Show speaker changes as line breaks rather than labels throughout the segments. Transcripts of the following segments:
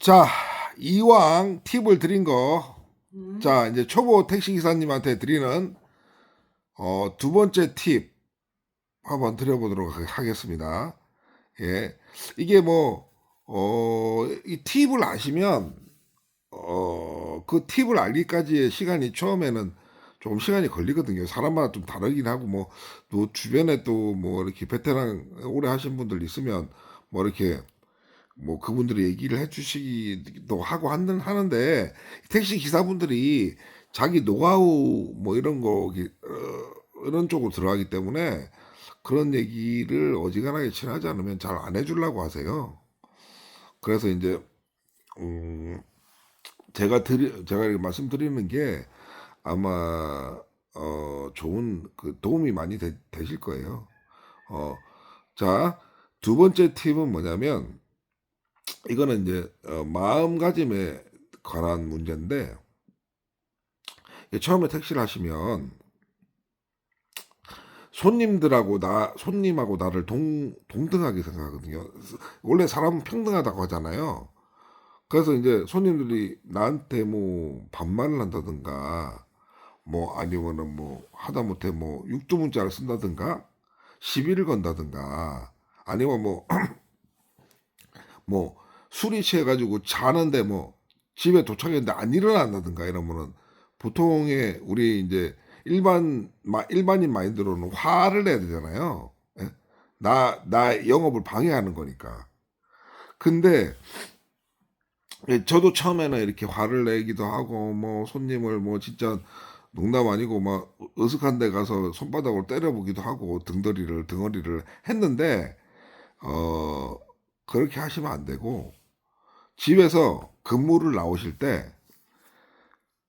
자, 이왕 팁을 드린 거, 자, 이제 초보 택시 기사님한테 드리는 어, 두 번째 팁 한번 드려보도록 하- 하겠습니다. 예. 이게 뭐, 어, 이 팁을 아시면, 어, 그 팁을 알기까지의 시간이 처음에는 조금 시간이 걸리거든요. 사람마다 좀 다르긴 하고, 뭐, 또 주변에 또 뭐 이렇게 베테랑 오래 하신 분들 있으면, 뭐 이렇게 뭐 그분들이 얘기를 해주시기도 하고 하는 하는데 택시 기사분들이 자기 노하우 뭐 이런 거 기- 어, 이런 쪽으로 들어가기 때문에 그런 얘기를 어지간하게 친하지 않으면 잘 안 해주려고 하세요. 그래서 이제 음 제가 드리 제가 말씀드리는 게 아마 어 좋은 그 도움이 많이 되, 되실 거예요. 어자 두 번째 팁은 뭐냐면 이거는 이제 어, 마음가짐에 관한 문제인데 처음에 택시를 하시면 손님들하고 나 손님하고 나를 동 동등하게 생각하거든요. 원래 사람은 평등하다고 하잖아요. 그래서 이제 손님들이 나한테 뭐 반말을 한다든가 뭐 아니면은 뭐 하다못해 뭐 육두문자를 쓴다든가 시비를 건다든가 아니면 뭐 뭐 술이 취해가지고 자는데 뭐 집에 도착했는데 안 일어난다든가 이러면은 보통의 우리 이제 일반 마, 일반인 마인드로는 화를 내야 되잖아요. 예? 나, 나 영업을 방해하는 거니까. 근데 예, 저도 처음에는 이렇게 화를 내기도 하고 뭐 손님을 뭐 진짜 농담 아니고 막 으슥한 데 가서 손바닥으로 때려보기도 하고 등더리를 등허리를 했는데 어 그렇게 하시면 안 되고 집에서 근무를 나오실 때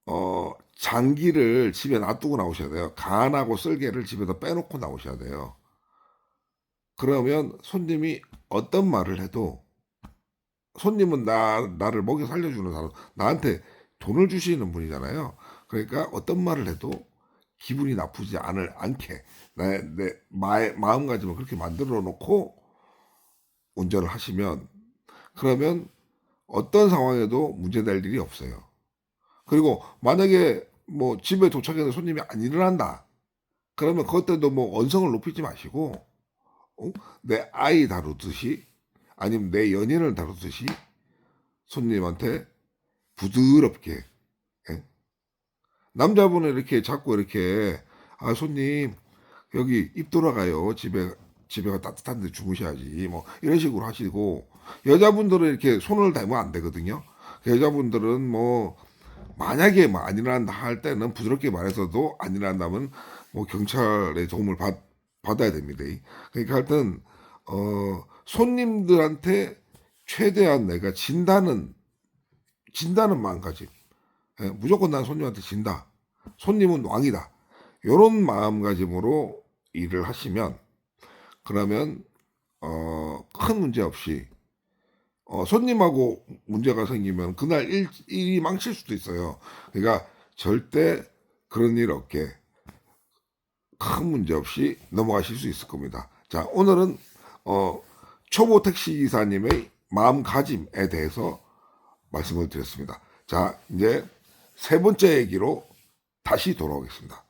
어, 장기를 집에 놔두고 나오셔야 돼요. 간하고 쓸개를 집에다 빼놓고 나오셔야 돼요. 그러면 손님이 어떤 말을 해도 손님은 나 나를 먹여 살려주는 사람 나한테 돈을 주시는 분이잖아요. 그러니까 어떤 말을 해도 기분이 나쁘지 않을 않게 내, 내 마, 마음가짐을 그렇게 만들어 놓고 운전을 하시면 그러면 어떤 상황에도 문제될 일이 없어요. 그리고 만약에 뭐 집에 도착해서 손님이 안 일어난다. 그러면 그때도 뭐 언성을 높이지 마시고 어? 내 아이 다루듯이 아니면 내 연인을 다루듯이 손님한테 부드럽게 예? 남자분은 이렇게 자꾸 이렇게 아 손님 여기 입 돌아가요 집에 집에 가 따뜻한 데 주무셔야지 뭐 이런 식으로 하시고 여자분들은 이렇게 손을 대면 안 되거든요. 여자분들은 뭐 만약에 뭐 안 일어난다 할 때는 부드럽게 말해서도 안 일어난다면 뭐 경찰의 도움을 받, 받아야 됩니다. 그러니까 하여튼 어 손님들한테 최대한 내가 진다는 진다는 마음가짐. 예, 무조건 난 손님한테 진다. 손님은 왕이다. 요런 마음가짐으로 일을 하시면 그러면 어, 큰 문제 없이 어, 손님하고 문제가 생기면 그날 일, 일이 망칠 수도 있어요. 그러니까 절대 그런 일 없게 큰 문제 없이 넘어가실 수 있을 겁니다. 자, 오늘은 어, 초보 택시 기사님의 마음가짐에 대해서 말씀을 드렸습니다. 자, 이제 세 번째 얘기로 다시 돌아오겠습니다.